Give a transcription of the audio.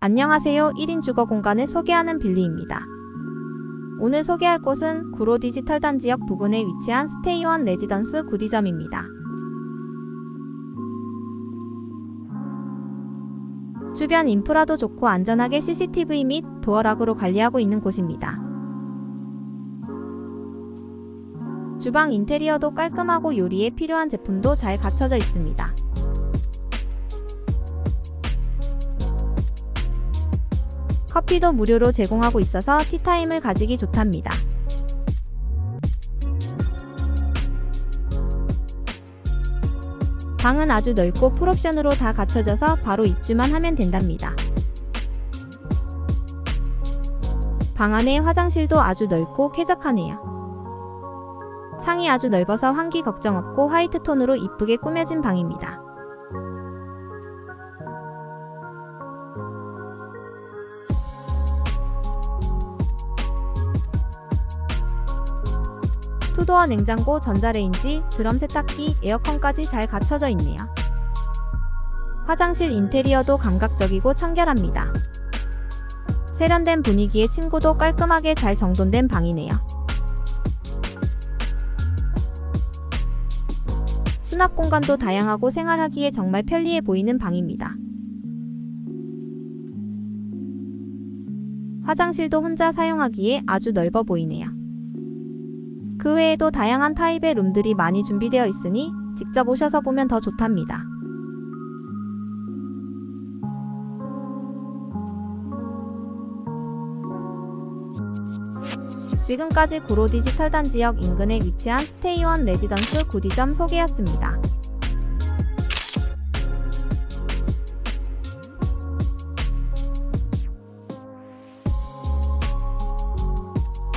안녕하세요. 1인 주거 공간을 소개하는 빌리입니다. 오늘 소개할 곳은 구로 디지털 단지역 부근에 위치한 스테이원 레지던스 구디점입니다. 주변 인프라도 좋고 안전하게 CCTV 및 도어락으로 관리하고 있는 곳입니다. 주방 인테리어도 깔끔하고 요리에 필요한 제품도 잘 갖춰져 있습니다. 커피도 무료로 제공하고 있어서 티타임을 가지기 좋답니다. 방은 아주 넓고 풀옵션으로 다 갖춰져서 바로 입주만 하면 된답니다. 방 안에 화장실도 아주 넓고 쾌적하네요. 창이 아주 넓어서 환기 걱정 없고 화이트 톤으로 이쁘게 꾸며진 방입니다. 투도어 냉장고, 전자레인지, 드럼 세탁기, 에어컨까지 잘 갖춰져 있네요. 화장실 인테리어도 감각적이고 청결합니다. 세련된 분위기에 침구도 깔끔하게 잘 정돈된 방이네요. 수납 공간도 다양하고 생활하기에 정말 편리해 보이는 방입니다. 화장실도 혼자 사용하기에 아주 넓어 보이네요. 그 외에도 다양한 타입의 룸들이 많이 준비되어 있으니 직접 오셔서 보면 더 좋답니다. 지금까지 구로 디지털 단 지역 인근에 위치한 스테이원 레지던스 구디점 소개였습니다.